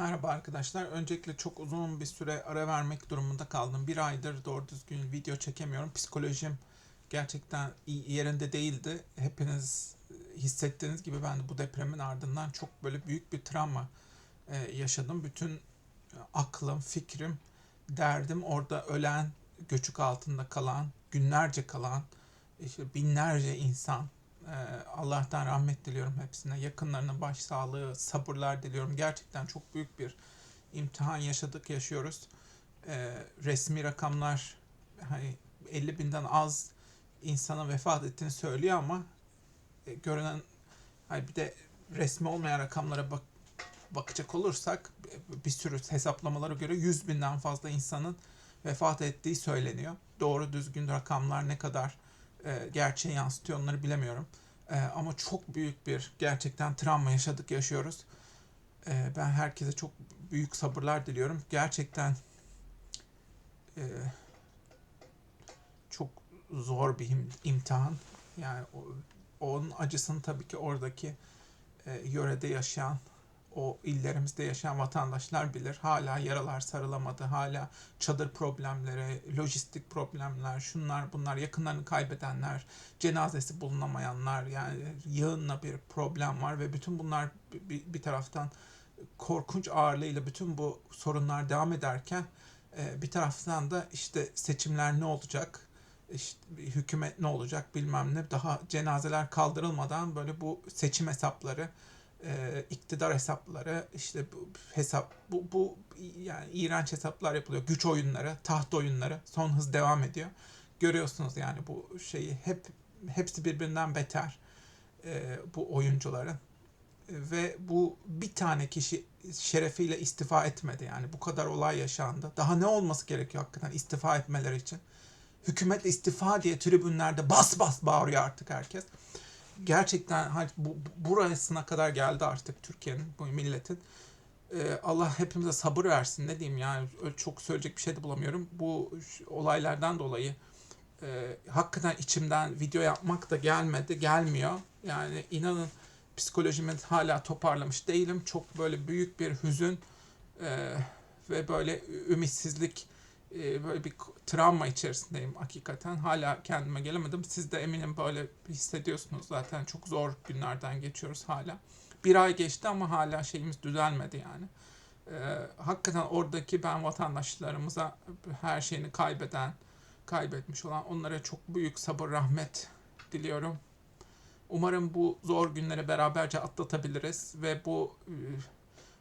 Merhaba arkadaşlar. Öncelikle çok uzun bir süre ara vermek durumunda kaldım. Bir aydır doğru düzgün video çekemiyorum. Psikolojim gerçekten yerinde değildi. Hepiniz hissettiğiniz gibi ben de bu depremin ardından çok böyle büyük bir travma e, yaşadım. Bütün e, aklım, fikrim, derdim orada ölen, göçük altında kalan, günlerce kalan, işte binlerce insan. E, Allah'tan rahmet diliyorum hepsine. Yakınlarına başsağlığı, sabırlar diliyorum. Gerçekten çok büyük bir imtihan yaşadık, yaşıyoruz. E, resmi rakamlar hani 50 binden az insana vefat ettiğini söylüyor ama e, görünen hani bir de resmi olmayan rakamlara bak bakacak olursak bir sürü hesaplamalara göre 100 binden fazla insanın vefat ettiği söyleniyor. Doğru düzgün rakamlar ne kadar e, gerçeği yansıtıyor onları bilemiyorum. E, ama çok büyük bir gerçekten travma yaşadık, yaşıyoruz. E, ben herkese çok büyük sabırlar diliyorum. Gerçekten e, çok zor bir im- imtihan. Yani o, onun acısını tabii ki oradaki e, yörede yaşayan, o illerimizde yaşayan vatandaşlar bilir. Hala yaralar sarılamadı, hala çadır problemleri, lojistik problemler, şunlar bunlar, yakınlarını kaybedenler, cenazesi bulunamayanlar, yani yığınla bir problem var ve bütün bunlar bir, taraftan korkunç ağırlığıyla bütün bu sorunlar devam ederken e, bir taraftan da işte seçimler ne olacak, işte hükümet ne olacak bilmem ne daha cenazeler kaldırılmadan böyle bu seçim hesapları e, iktidar hesapları işte bu hesap bu, bu yani iğrenç hesaplar yapılıyor. Güç oyunları taht oyunları son hız devam ediyor. Görüyorsunuz yani bu şeyi hep hepsi birbirinden beter e, bu oyuncuların. E, ve bu bir tane kişi şerefiyle istifa etmedi yani. Bu kadar olay yaşandı. Daha ne olması gerekiyor hakikaten istifa etmeleri için? Hükümet istifa diye tribünlerde bas bas bağırıyor artık herkes. Gerçekten hani bu, burasına kadar geldi artık Türkiye'nin, bu milletin. Ee, Allah hepimize sabır versin ne diyeyim yani çok söyleyecek bir şey de bulamıyorum. Bu olaylardan dolayı e, hakikaten içimden video yapmak da gelmedi, gelmiyor. Yani inanın psikolojimi hala toparlamış değilim. Çok böyle büyük bir hüzün e, ve böyle ümitsizlik e, böyle bir travma içerisindeyim hakikaten. Hala kendime gelemedim. Siz de eminim böyle hissediyorsunuz zaten. Çok zor günlerden geçiyoruz hala. Bir ay geçti ama hala şeyimiz düzelmedi yani. Ee, hakikaten oradaki ben vatandaşlarımıza her şeyini kaybeden, kaybetmiş olan onlara çok büyük sabır, rahmet diliyorum. Umarım bu zor günleri beraberce atlatabiliriz ve bu e,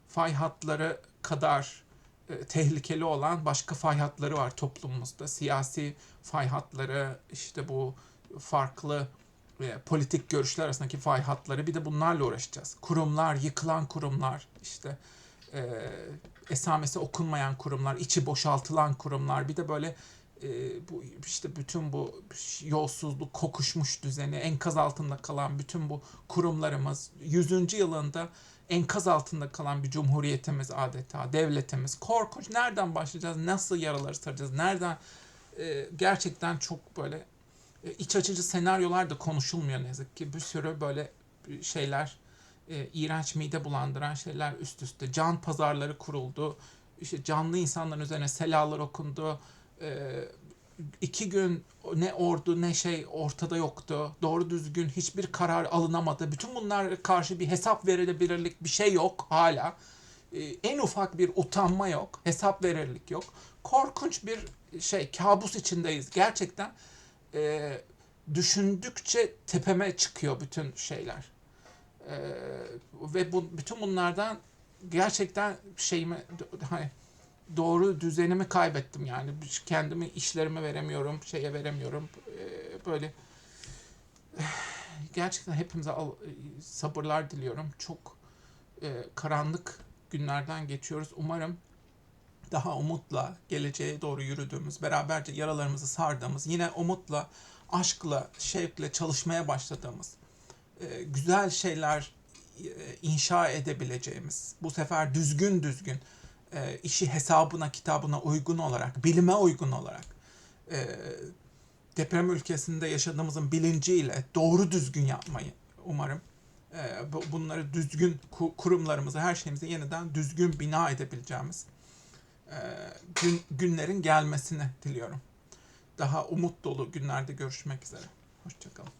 fay hatları kadar e, tehlikeli olan başka fay hatları var toplumumuzda. Siyasi fay hatları, işte bu farklı e, politik görüşler arasındaki fay hatları bir de bunlarla uğraşacağız. Kurumlar, yıkılan kurumlar, işte e, esamesi okunmayan kurumlar, içi boşaltılan kurumlar, bir de böyle e, bu işte bütün bu yolsuzluk, kokuşmuş düzeni, enkaz altında kalan bütün bu kurumlarımız 100. yılında enkaz altında kalan bir cumhuriyetimiz adeta, devletimiz. Korkunç. Nereden başlayacağız? Nasıl yaraları saracağız? Nereden? e, gerçekten çok böyle e, iç açıcı senaryolar da konuşulmuyor ne yazık ki. Bir sürü böyle şeyler, e, iğrenç mide bulandıran şeyler üst üste. Can pazarları kuruldu. İşte canlı insanların üzerine selalar okundu. E, iki gün ne ordu ne şey ortada yoktu. Doğru düzgün hiçbir karar alınamadı. Bütün bunlar karşı bir hesap verilebilirlik bir şey yok hala. Ee, en ufak bir utanma yok. Hesap verirlik yok. Korkunç bir şey kabus içindeyiz. Gerçekten e, düşündükçe tepeme çıkıyor bütün şeyler. E, ve bu bütün bunlardan gerçekten şeyimi hani doğru düzenimi kaybettim yani. Kendimi işlerime veremiyorum şeye veremiyorum. Ee, böyle gerçekten hepimize al- sabırlar diliyorum. Çok e, karanlık günlerden geçiyoruz. Umarım daha umutla geleceğe doğru yürüdüğümüz beraberce yaralarımızı sardığımız yine umutla aşkla şevkle çalışmaya başladığımız e, güzel şeyler e, inşa edebileceğimiz bu sefer düzgün düzgün e, işi hesabına kitabına uygun olarak, bilime uygun olarak e, deprem ülkesinde yaşadığımızın bilinciyle doğru düzgün yapmayı umarım e, bu- bunları düzgün ku- kurumlarımızı, her şeyimizi yeniden düzgün bina edebileceğimiz e, gün, günlerin gelmesini diliyorum. Daha umut dolu günlerde görüşmek üzere. Hoşçakalın.